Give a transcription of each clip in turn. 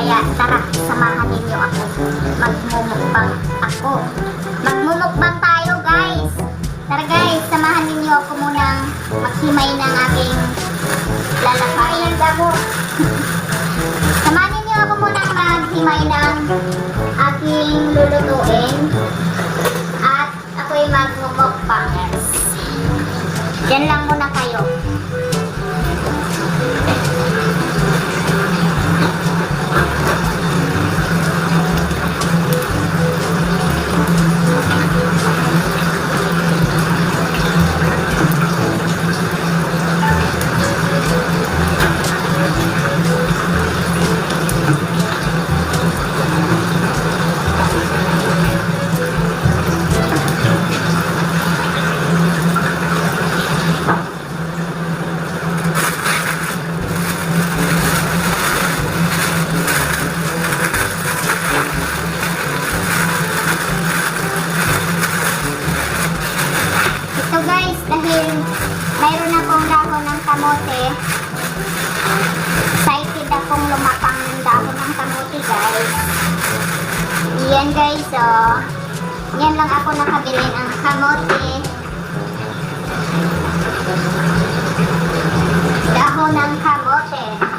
Kaya tara, samahan ninyo ako. Magmumukbang ako. Magmumukbang tayo guys. Tara guys, samahan ninyo ako munang maghimay ng aking lalakay. Ayan, damo. Samahan ninyo ako munang maghimay ng aking lulutuin. At ako'y magmumukbang. Diyan lang mayroon akong dahon ng kamote. Excited akong lumapang ng dahon ng kamote guys. Yan guys, oh. Yan lang ako nakabili ng kamote. Dahon ng kamote.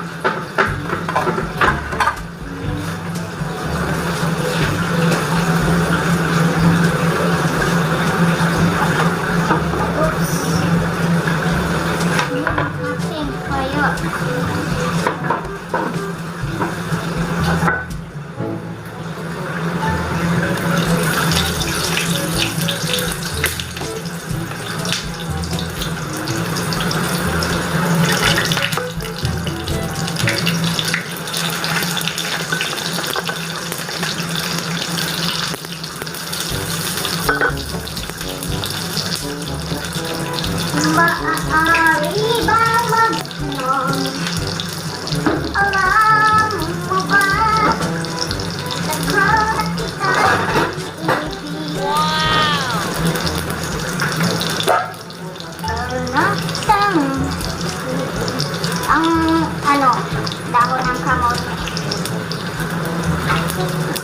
Dahon ng kamote.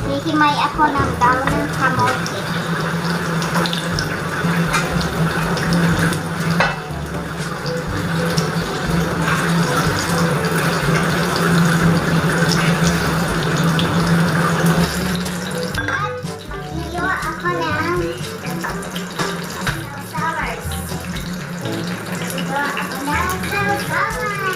Hihimay ako ng dahon ng kamote. At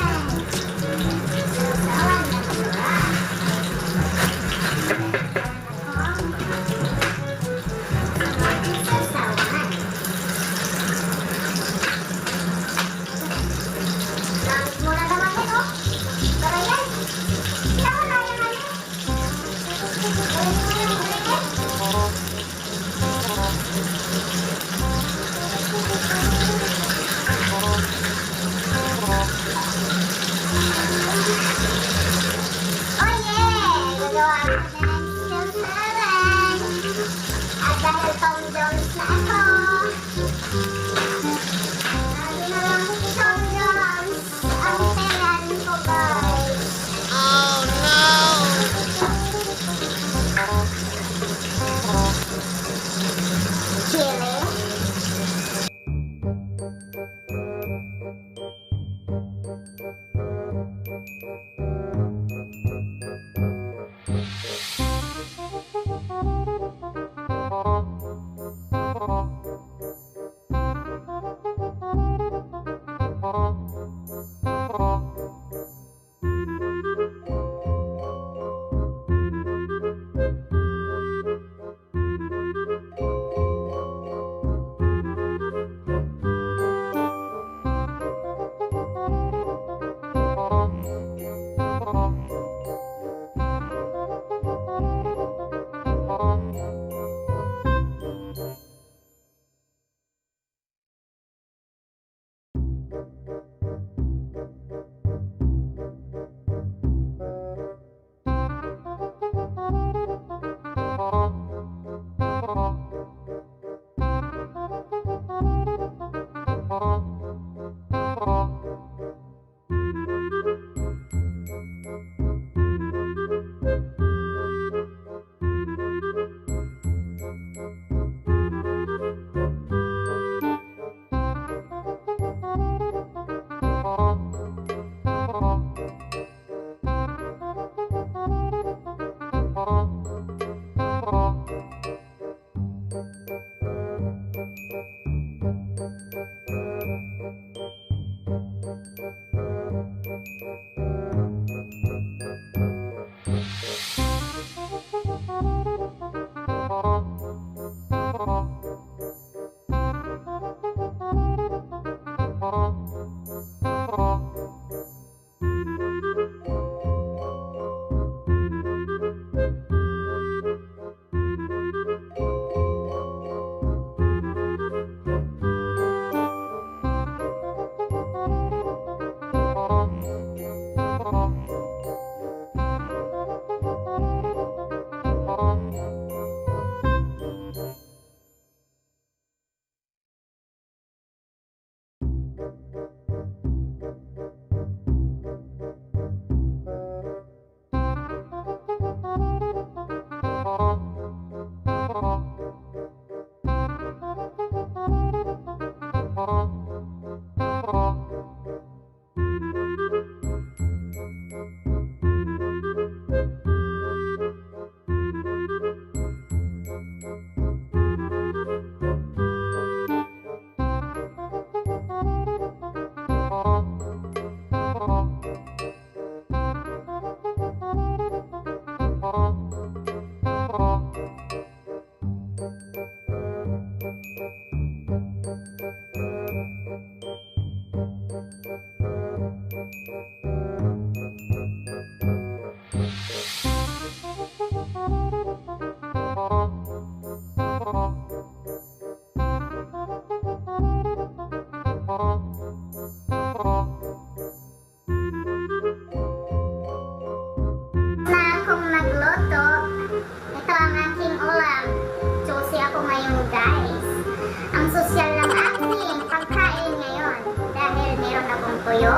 puyo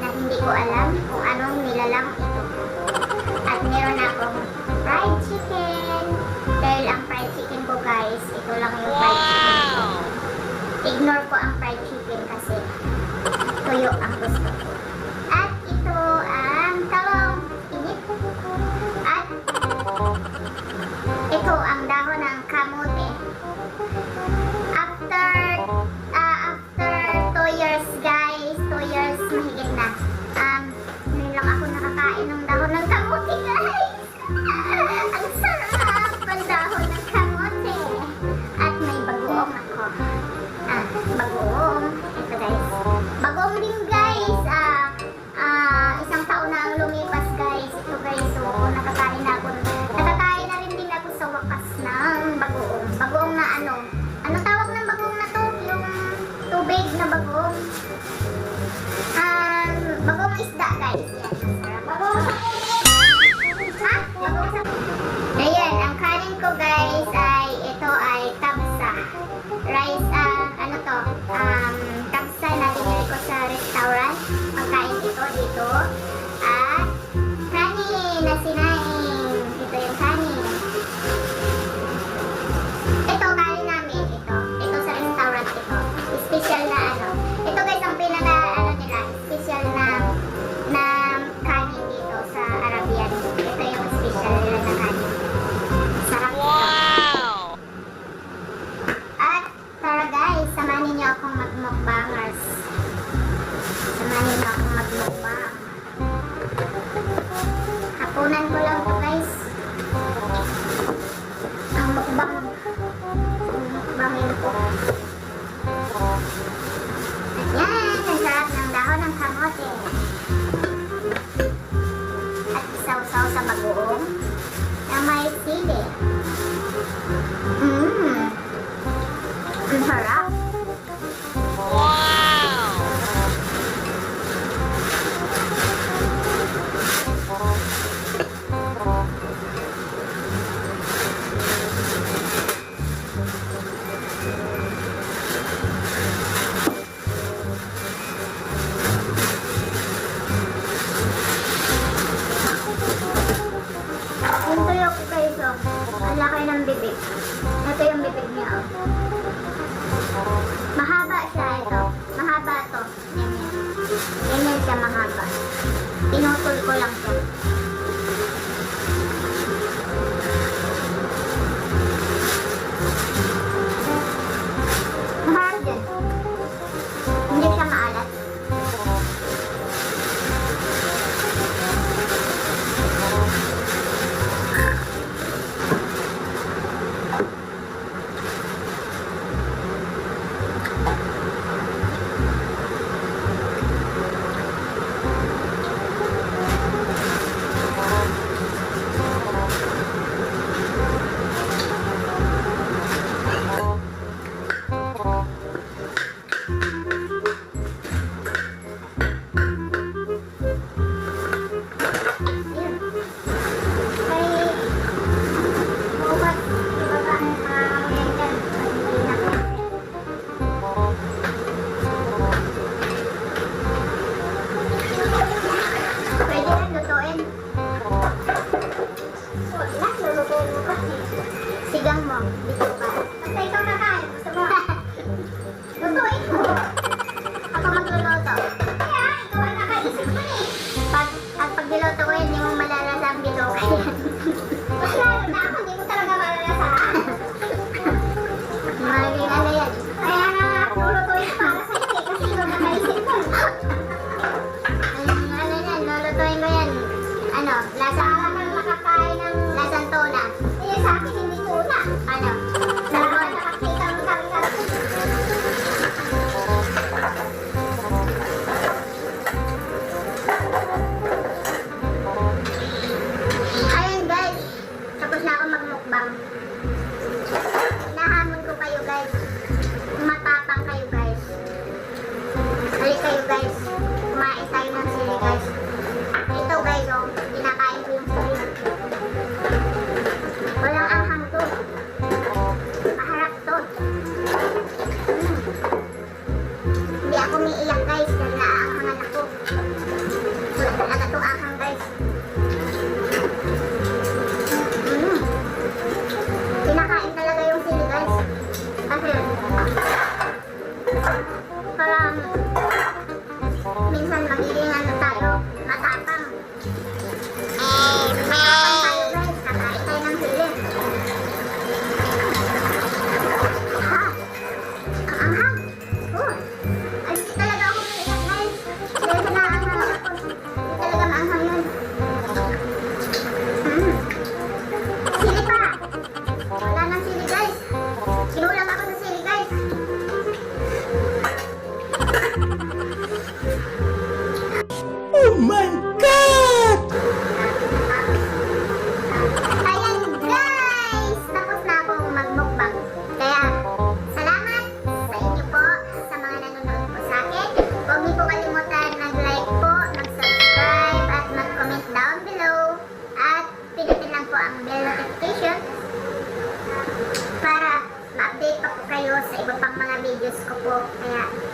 na hindi ko alam kung anong nilalang ito. At meron akong fried chicken. Dahil ang fried chicken ko guys, ito lang yung fried chicken ko. Ignore ko ang fried chicken kasi tuyo ang gusto bibig. Ito yung bibig niya, oh. Mahaba siya ito. Mahaba to. Ganyan. Ganyan siya mahaba. Pinutol ko lang Ina, lulutuin mo kasi. Sigang mo, dito ka. Basta ikaw kakain, gusto mo. Lutuin mo. Ako magluluto. Kaya, ikaw ang nakaisip mo eh. Pag, at pag niluto ko yan, hindi mo malalasa ang biloka yan. Mas lalo na ako, hindi mo talaga malalasaan. Maraming ano yan. Kaya nga, lulutuin para sa iyo kasi ikaw nakaisip mo. Ano yan, lulutuin mo yan. Ano, lasa sa akin, hindi ko una. Ano? Boks.